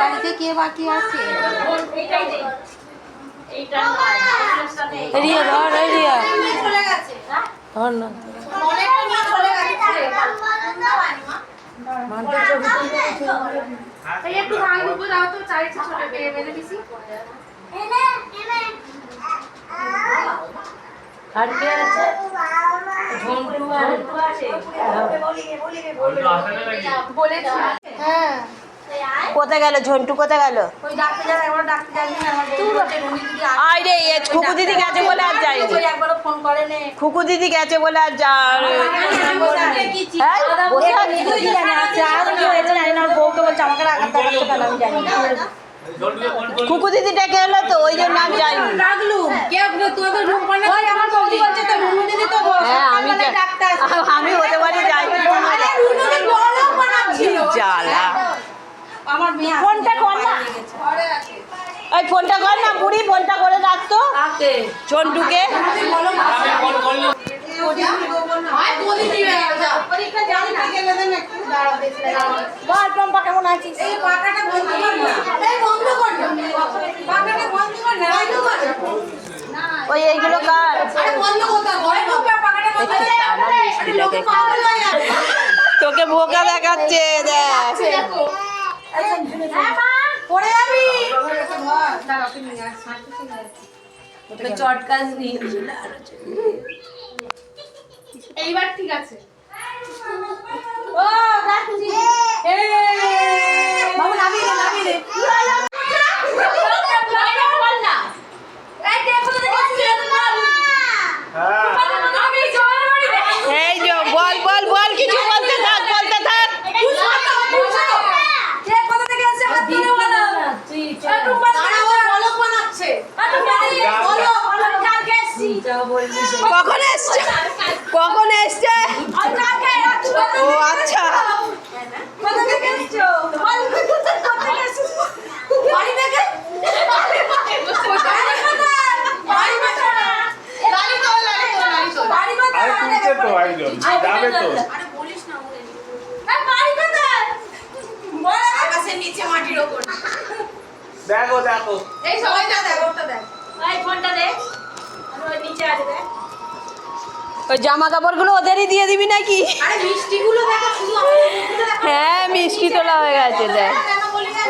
বাড়িতে কে বাকি আছে? এইটাই দে এইটা নয় অনুষ্ঠান নেই রিয়া। ধর রিয়া নিয়ে চলে গেছে। হ্যাঁ? ধর না। অনেকটা নিয়ে চলে গেছে। এই একটু ভাঙ দাও তো চাই ছোট পেয়ে মেরে দিছি আর কে আছে? ঝন্টু আর বলেছি। হ্যাঁ। কোথায় গেল ঝন্টু কোথায় গেল। আয় রে এ খুকু দিদি গেছে বলে আর নে খুকু দিদি গেছে বলে আর হ্যাঁ? দেখাচ্ছে কেন আমি খুকু দিদি ডেকে এলো তো ওই জন্য আর হ্যাঁ আমি। আমি হতে পারি যাইনি। আরে রুনু দিদি বড় বানাচ্ছিল জ্বালা। আমার মেয়ে ফোনটা কর না। ওই ফোনটা কর না বুড়ি ফোনটা করে রাখতো বল কেমন আছিস এই পাকাটা বন্ধ কর না এই বন্ধ কর না পাকাটা বন্ধ কর না বন্ধ কর না ওই এইগুলো কার হয়ে তোকে বোকা দেখাচ্ছে দেখ দেখো হ্যাঁ মা পড়ে যাবি চটকাস নিয়ে এইবার ঠিক আছে। ও রাখছি। বাবু নামিয়ে দে নামিয়ে দে হ্যাঁ আমি জয়ের বাড়ি দেখি এই যে বল বল বল কিছু বলতে থাক বলতে থাক কে কোথা থেকে এসেছে হাত তুলে বলো একটু দাঁড়া ও পলক বানাচ্ছে বলো পলক কালকে এসেছি কখন এসছে কখন এসছে ও আচ্ছা কোথা থেকে এসেছ কোথা থেকে এসেছ বাড়ি থেকে বাড়ি কোথায় বাড়ি কোথায় বাড়ি তো বাড়ি তো বাড়ি কোথায় আরে তুলছে তো একজন যাবে তো আরে বলিস না ওরে এই বাড়ি কোথায় বল আকাশের নিচে মাটির ওপর। দেখো দেখো। এই সবাইটা দেখ ওটা দেখ। ওই ফোনটা দে। আমি ওই নিচে আছে দে ওই জামা কাপড়গুলো ওদেরই দিয়ে দিবি নাকি দেখো দেখো হ্যাঁ মিষ্টি তোলা হয়ে গেছে দেখ কেন বলি না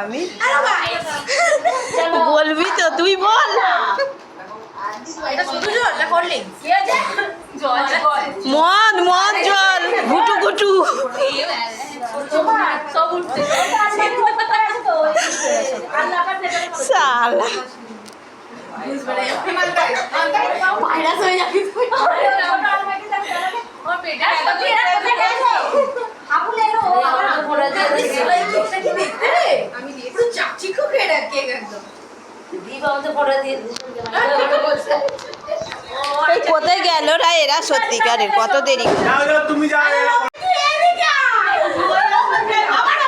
ভাই বলবি তো তুই বল! মদ মদ জল ঘুটু ঘুটু সালা। ভাইরাস হয়ে যাবে। কেক একদম কোথায় গেল রা এরা সত্যিকারের কত দেরি তুমি যাও এরকম। আবার